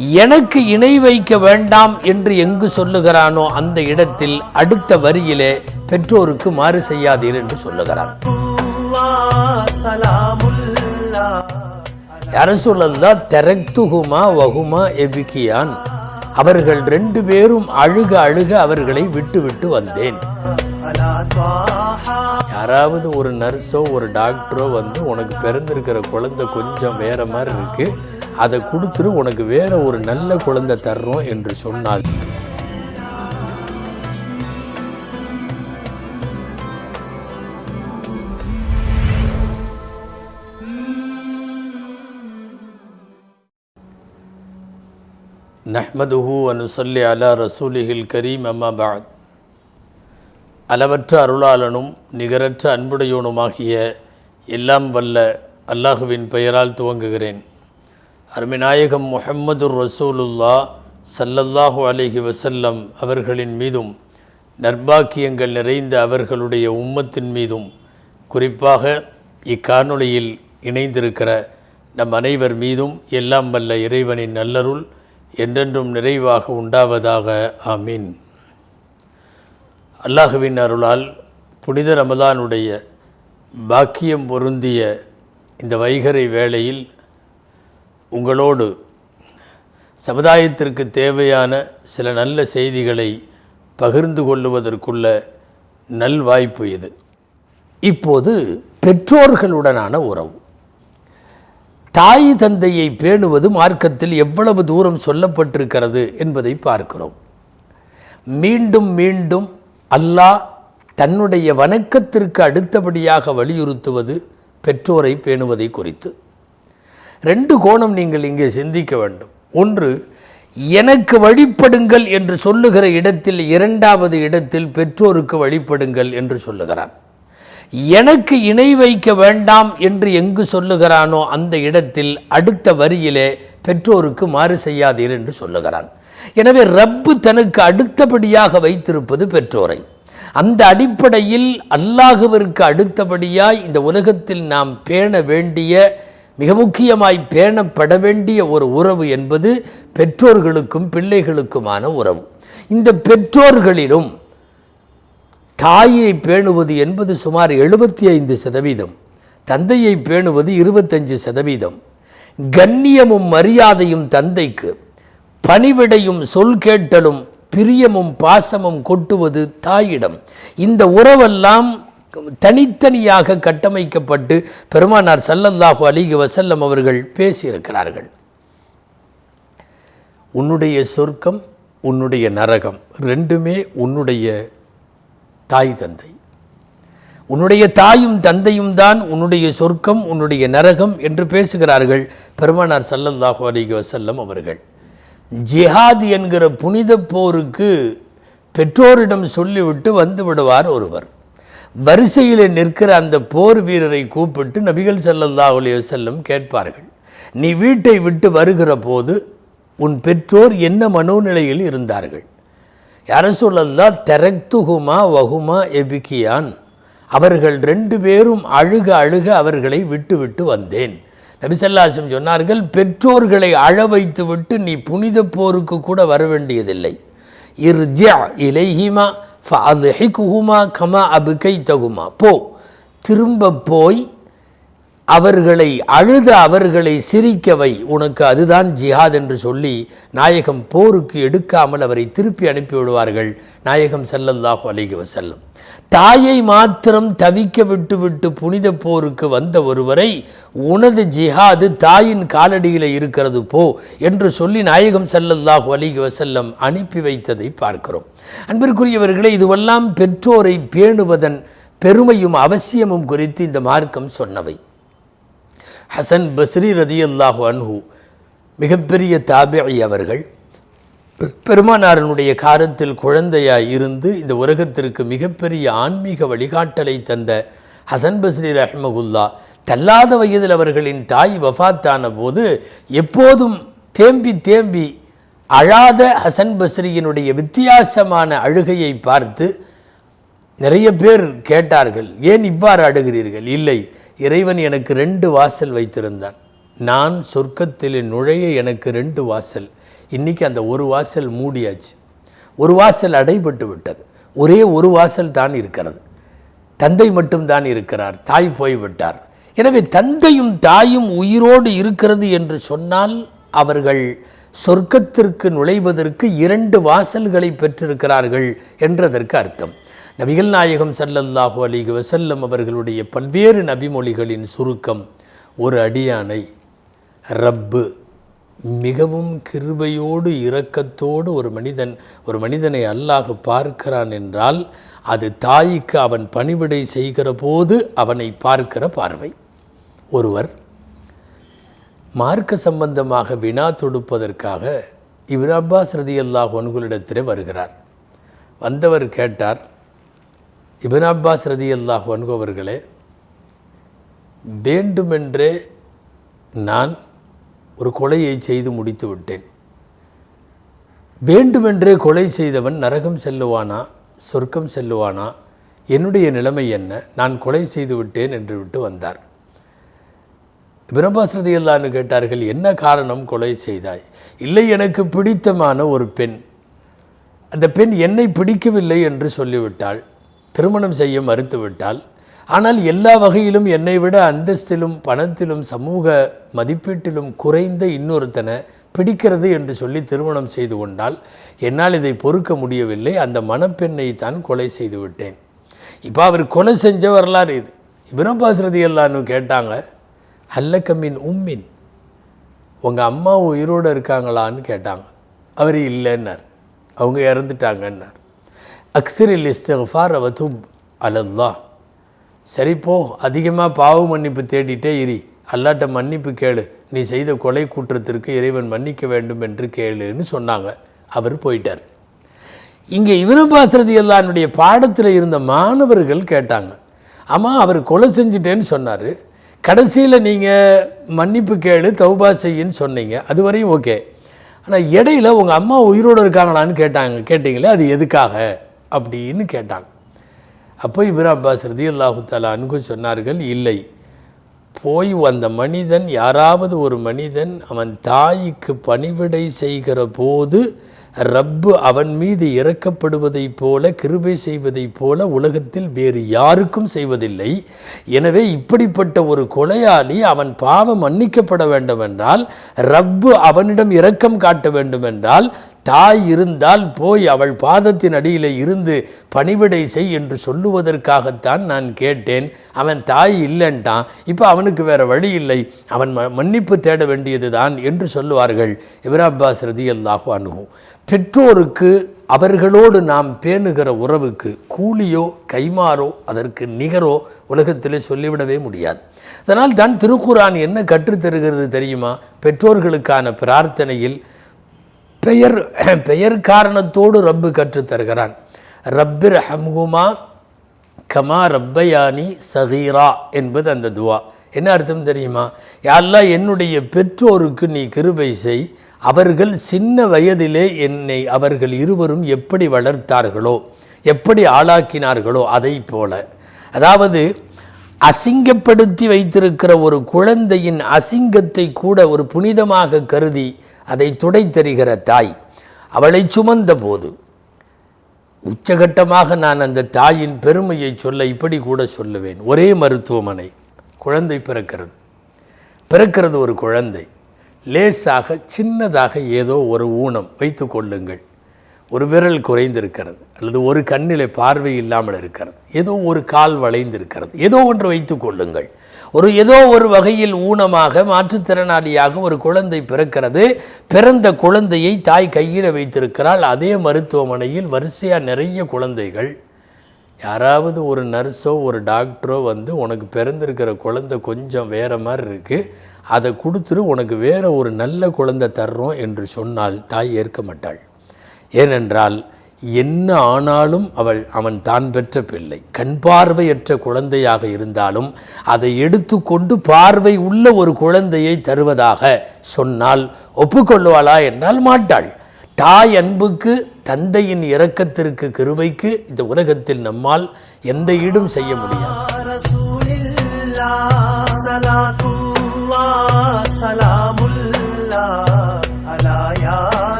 எனக்கு இணை வைக்க வேண்டாம் என்று எங்கு சொல்லுகிறானோ அந்த இடத்தில் அடுத்த வரியிலே பெற்றோருக்கு மாறு செய்யாதீர் என்று சொல்லுகிறான் யார சொல்லல்லா தெரக்துகுமா வகுமா எபிகியான். அவர்கள் ரெண்டு பேரும் அழுக அழுக அவர்களை விட்டு விட்டு வந்தேன். யாராவது ஒரு நர்ஸோ ஒரு டாக்டரோ வந்து உனக்கு பிறந்திருக்கிற குழந்தை கொஞ்சம் வேற மாதிரி இருக்கு. அதை கொடுத்துரு உனக்கு வேற ஒரு நல்ல குழந்தை தர்றோம் என்று சொன்னால் நஹ்மதுஹு அனுசல்லி அலா ரசூலிஹில் கரீம் அம்மா பாத் அளவற்ற அருளாளனும் நிகரற்ற அன்புடையோனுமாகிய எல்லாம் வல்ல அல்லாஹுவின் பெயரால் துவங்குகிறேன். அருமைநாயகம் முஹம்மது ரசூலுல்லா சல்லல்லாஹு அலைஹி வசல்லம் அவர்களின் மீதும் நற்பாக்கியங்கள் நிறைந்த அவர்களுடைய உம்மத்தின் மீதும் குறிப்பாக இக்காணொளியில் இணைந்திருக்கிற நம் அனைவர் மீதும் எல்லாம் வல்ல இறைவனின் நல்லருள் என்றென்றும் நிறைவாக உண்டாவதாக. ஆமீன். அல்லாஹுவின் அருளால் புனித ரமதானுடைய பாக்கியம் பொருந்திய இந்த வைகரை வேளையில் உங்களோடு சமுதாயத்திற்கு தேவையான சில நல்ல செய்திகளை பகிர்ந்து கொள்ளுவதற்குள்ள நல்வாய்ப்பு இது. இப்போது பெற்றோர்களுடனான உறவு. தாய் தந்தையை பேணுவது மார்க்கத்தில் எவ்வளவு தூரம் சொல்லப்பட்டிருக்கிறது என்பதை பார்க்கிறோம். மீண்டும் மீண்டும் அல்லாஹ் தன்னுடைய வணக்கத்திற்கு அடுத்தபடியாக வலியுறுத்துவது பெற்றோரை பேணுவதை குறித்து. ரெண்டு கோணம் நீங்கள் இங்கே சிந்திக்க வேண்டும். ஒன்று எனக்கு வழிபடுங்கள் என்று சொல்லுகிற இடத்தில் இரண்டாவது இடத்தில் பெற்றோருக்கு வழிபடுங்கள் என்று சொல்லுகிறான். எனக்கு இணை வைக்க வேண்டாம் என்று எங்கு சொல்லுகிறானோ அந்த இடத்தில் அடுத்த வரியிலே பெற்றோருக்கு மாறு செய்யாதீர் என்று சொல்லுகிறான். எனவே ரப்பு தனக்கு அடுத்தபடியாக வைத்திருப்பது பெற்றோரை. அந்த அடிப்படையில் அல்லாஹுவிற்கு அடுத்தபடியாய் இந்த உலகத்தில் நாம் பேண வேண்டிய மிக முக்கியமாய் பேணப்பட வேண்டிய ஒரு உறவு என்பது பெற்றோர்களுக்கும் பிள்ளைகளுக்குமான உறவு. இந்த பெற்றோர்களிலும் தாயை பேணுவது என்பது சுமார் எழுபத்தி ஐந்து சதவீதம் தந்தையை பேணுவது இருபத்தஞ்சு சதவீதம். கண்ணியமும் மரியாதையும் தந்தைக்கு பணிவிடையும் சொல் கேட்டலும் பிரியமும் பாசமும் கொட்டுவது தாயிடம். இந்த உறவெல்லாம் தனித்தனியாக கட்டமைக்கப்பட்டு பெருமானார் சல்லல்லாஹு அலிக வசல்லம் அவர்கள் பேசியிருக்கிறார்கள். உன்னுடைய சொர்க்கம் உன்னுடைய நரகம் ரெண்டுமே உன்னுடைய தாய் தந்தை. உன்னுடைய தாயும் தந்தையும் தான் உன்னுடைய சொர்க்கம் உன்னுடைய நரகம் என்று பேசுகிறார்கள் பெருமானார் சல்லல்லாஹு அலிக வசல்லம் அவர்கள். ஜிஹாத் என்கிற புனித போருக்கு பெற்றோரிடம் சொல்லிவிட்டு வந்து விடுவார் ஒருவர். வரிசையில் நிற்கிற அந்த போர் வீரரை கூப்பிட்டு நபிகள் செல்லல்லா அலி செல்லும் கேட்பார்கள் நீ வீட்டை விட்டு வருகிற போது உன் பெற்றோர் என்ன மனோநிலையில் இருந்தார்கள்? யார சொல்லல்லா தெரக்துகுமா வகுமா எபிக்கியான் அவர்கள் ரெண்டு பேரும் அழுக அழுக அவர்களை விட்டு விட்டு வந்தேன். நபிசல்லாசம் சொன்னார்கள் பெற்றோர்களை அழ வைத்து விட்டு நீ புனித போருக்கு கூட வர வேண்டியதில்லை. இர்ஜா இலைஹிமா ஃப அது ஹிக்குஹுமா கமா அபுகை தகுமா போ. திரும்ப போய் அவர்களை அழுத அவர்களை சிரிக்கவை. உனக்கு அதுதான் ஜிஹாத் என்று சொல்லி நாயகம் போருக்கு எடுக்காமல் அவரை திருப்பி அனுப்பி விடுவார்கள். நாயகம் செல்லல்லாஹு அலைகி வசல்லம் தாயை மாத்திரம் தவிக்க விட்டுவிட்டு புனித போருக்கு வந்த ஒருவரை உனது ஜிஹாது தாயின் காலடியில் இருக்கிறது போ என்று சொல்லி நாயகம் செல்லல்லாஹு அலிகி வசல்லம் அனுப்பி வைத்ததை பார்க்கிறோம். அன்பிற்குரியவர்களே இதுவெல்லாம் பெற்றோரை பேணுவதன் பெருமையும் அவசியமும் குறித்து இந்த மார்க்கம் சொன்னவை. ஹசன் பஸ்ரி ரதியல்லாஹு அன்ஹு மிகப்பெரிய தாபிஐ அவர்கள். பெருமானாரனுடைய காரத்தில் குழந்தையாய் இருந்து இந்த உலகத்திற்கு மிகப்பெரிய ஆன்மீக வழிகாட்டலை தந்த ஹசன் பஸ்ரி ரஹ்மகுல்லா தள்ளாத வயதில் அவர்களின் தாய் வஃத்தான போது எப்போதும் தேம்பி தேம்பி அழாத ஹசன் பஸ்ரியினுடைய வித்தியாசமான அழுகையை பார்த்து நிறைய பேர் கேட்டார்கள் ஏன் இவ்வாறு அழுகிறீர்கள்? இல்லை இறைவன் எனக்கு ரெண்டு வாசல் வைத்திருந்தான். நான் சொர்க்கத்தில் நுழைய எனக்கு ரெண்டு வாசல். இன்னைக்கு அந்த ஒரு வாசல் மூடியாச்சு. ஒரு வாசல் அடைபட்டு விட்டது. ஒரே ஒரு வாசல் தான் இருக்கிறது. தந்தை மட்டும்தான் இருக்கிறார். தாய் போய்விட்டார் எனவே தந்தையும் தாயும் உயிரோடு இருக்கிறது என்று சொன்னால் அவர்கள் சொர்க்கத்திற்கு நுழைவதற்கு இரண்டு வாசல்களை பெற்றிருக்கிறார்கள் என்றதற்கு அர்த்தம். நபிகள் நாயகம் சல்லல்லாஹு அலைஹி வசல்லம் அவர்களுடைய பல்வேறு நபிமொழிகளின் சுருக்கம் ஒரு அடியானை ரப்பு மிகவும் கிருபையோடு இரக்கத்தோடு ஒரு மனிதன் ஒரு மனிதனை அல்லாஹ் பார்க்கிறான் என்றால் அது தாய்க்கு அவன் பணிவிடை செய்கிற போது அவனை பார்க்கிற பார்வை. ஒருவர் மார்க்க சம்பந்தமாக வினா தொடுப்பதற்காக இவர் அப்பாஸ் ரதி அல்லாஹ் ஒன்குலிடத்திலே வருகிறார். வந்தவர் கேட்டார் இபின் அப்பாஸ் ரதி அல்லாஹ் ஒன்கு வேண்டுமென்றே நான் ஒரு கொலையை செய்து முடித்து விட்டேன். வேண்டுமென்றே கொலை செய்தவன் நரகம் செல்லுவானா சொர்க்கம் செல்லுவானா என்னுடைய நிலைமை என்ன நான் கொலை செய்து விட்டேன் என்று விட்டு வந்தார். பிரபாசரதி அல்லான்னு கேட்டார்கள் என்ன காரணம் கொலை செய்தாய்? இல்லை எனக்கு பிடித்தமான ஒரு பெண். அந்த பெண் என்னை பிடிக்கவில்லை என்று சொல்லிவிட்டாள். திருமணம் செய்ய மறுத்துவிட்டால் ஆனால் எல்லா வகையிலும் என்னை விட அந்தஸ்திலும் பணத்திலும் சமூக மதிப்பீட்டிலும் குறைந்த இன்னொருத்தனை பிடிக்கிறது என்று சொல்லி திருமணம் செய்து கொண்டால் என்னால் இதை பொறுக்க முடியவில்லை. அந்த மணப்பெண்ணை தான் கொலை செய்து விட்டேன். இப்போ அவர் கொலை செஞ்ச வரலாறு இது. இபினபாசிரதி எல்லான்னு கேட்டாங்க அல்லக்கம்மின் உம்மின். உங்கள் அம்மா உயிரோடு இருக்காங்களான்னு கேட்டாங்க. அவர் இல்லைன்னார். அவங்க இறந்துட்டாங்கன்னார். அக்ஸரில் இஸ்தஃபார் அவதுப் அலல்லா சரி போ அதிகமாக பாவ மன்னிப்பு தேடிட்டே இரி. அல்லாட்ட மன்னிப்பு கேளு. நீ செய்த கொலை குற்றத்திற்கு இறைவன் மன்னிக்க வேண்டும் என்று கேளுன்னு சொன்னாங்க. அவர் போயிட்டார். இங்கே இவனபாசிரதி எல்லாருடைய பாடத்தில் இருந்த மாணவர்கள் கேட்டாங்க. ஆமாம் அவர் கொலை செஞ்சிட்டேன்னு சொன்னார். கடைசியில் நீங்கள் மன்னிப்பு கேளு தௌபா செய்யின்னு சொன்னீங்க. அது வரையும் ஓகே. ஆனால் இடையில உங்கள் அம்மா உயிரோடு இருக்காங்களான்னு கேட்டாங்க. கேட்டிங்களே அது எதுக்காக? அப்படின்னு கேட்டாங்க. அப்போ இப்ரா அப்பாஸ் ரதி அல்லாஹு தலான்னு சொன்னார்கள் இல்லை போய் அந்த மனிதன் யாராவது ஒரு மனிதன் அவன் தாய்க்கு பணிவிடை செய்கிற போது ரப்பு அவன் மீது இறக்கப்படுவதைப் போல கிருபை செய்வதைப் போல உலகத்தில் வேறு யாருக்கும் செய்வதில்லை. எனவே இப்படிப்பட்ட ஒரு கொலையாளி அவன் பாவம் மன்னிக்கப்பட வேண்டுமென்றால் ரப்பு அவனிடம் இரக்கம் காட்ட வேண்டுமென்றால் தாய் இருந்தால் போய் அவள் பாதத்தின் அடியில் இருந்து பணிவிடை செய் என்று சொல்லுவதற்காகத்தான் நான் கேட்டேன். அவன் தாய் இல்லைன்ட்டான். இப்போ அவனுக்கு வேறு வழி இல்லை. அவன் ம மன்னிப்பு தேட வேண்டியது தான் என்று சொல்லுவார்கள் இப்ராபாஸ் ரதி அல்லாஹு அணுகும் பெற்றோருக்கு அவர்களோடு நாம் பேணுகிற உறவுக்கு கூலியோ கைமாறோ அதற்கு நிகரோ உலகத்திலே சொல்லிவிடவே முடியாது. அதனால் தான் திருக்குரான் என்ன கற்றுத்தருகிறது தெரியுமா? பெற்றோர்களுக்கான பிரார்த்தனையில் பெயர் பெயர் காரணத்தோடு ரப்பு கற்றுத் தருகிறான். ரப்பிர் ஹம்ஹுமா கமா ரப்பயானி சகீரா என்பது அந்த துவா. என்ன அர்த்தம் தெரியுமா? யாரெல்லாம் என்னுடைய பெற்றோருக்கு நீ கிருபை செய். அவர்கள் சின்ன வயதிலே என்னை அவர்கள் இருவரும் எப்படி வளர்த்தார்களோ எப்படி ஆளாக்கினார்களோ அதை போல. அதாவது அசிங்கப்படுத்தி வைத்திருக்கிற ஒரு குழந்தையின் அசிங்கத்தை கூட ஒரு புனிதமாக கருதி அதை துடைத்தறிகிற தாய் அவளை சுமந்த போது உச்சகட்டமாக நான் அந்த தாயின் பெருமையை சொல்ல இப்படி கூட சொல்லுவேன். ஒரே மருத்துவமனை குழந்தை பிறக்கிறது. பிறக்கிறது ஒரு குழந்தை. லேசாக சின்னதாக ஏதோ ஒரு ஊனம் வைத்து கொள்ளுங்கள். ஒரு விரல் குறைந்திருக்கிறது அல்லது ஒரு கண்ணிலே பார்வை இல்லாமல் இருக்கிறது. ஏதோ ஒரு கால் வளைந்திருக்கிறது. ஏதோ ஒன்று வைத்து கொள்ளுங்கள். ஒரு ஏதோ ஒரு வகையில் ஊனமாக மாற்றுத்திறனாளியாக ஒரு குழந்தை பிறக்கிறது. பிறந்த குழந்தையை தாய் கையில் வைத்திருக்கிறாள். அதே மருத்துவமனையில் வரிசையாக நிறைய குழந்தைகள். யாராவது ஒரு நர்ஸோ ஒரு டாக்டரோ வந்து உனக்கு பிறந்திருக்கிற குழந்தை கொஞ்சம் வேறு மாதிரி இருக்குது அதை கொடுத்துரு உனக்கு வேறு ஒரு நல்ல குழந்தை தர்றோம் என்று சொன்னால் தாய் ஏற்க மாட்டாள். ஏனென்றால் என்ன ஆனாலும் அவள் அவன் தான் பெற்ற பிள்ளை. கண் பார்வையற்ற குழந்தையாக இருந்தாலும் அதை எடுத்துக்கொண்டு பார்வை உள்ள ஒரு குழந்தையை தருவதாக சொன்னால் ஒப்புக்கொள்வாளா என்றால் மாட்டாள். தாய் அன்புக்கு தந்தையின் இரக்கத்திற்கு கிருபைக்கு இந்த உலகத்தில் நம்மால் எந்த ஈடும் செய்ய முடியாது.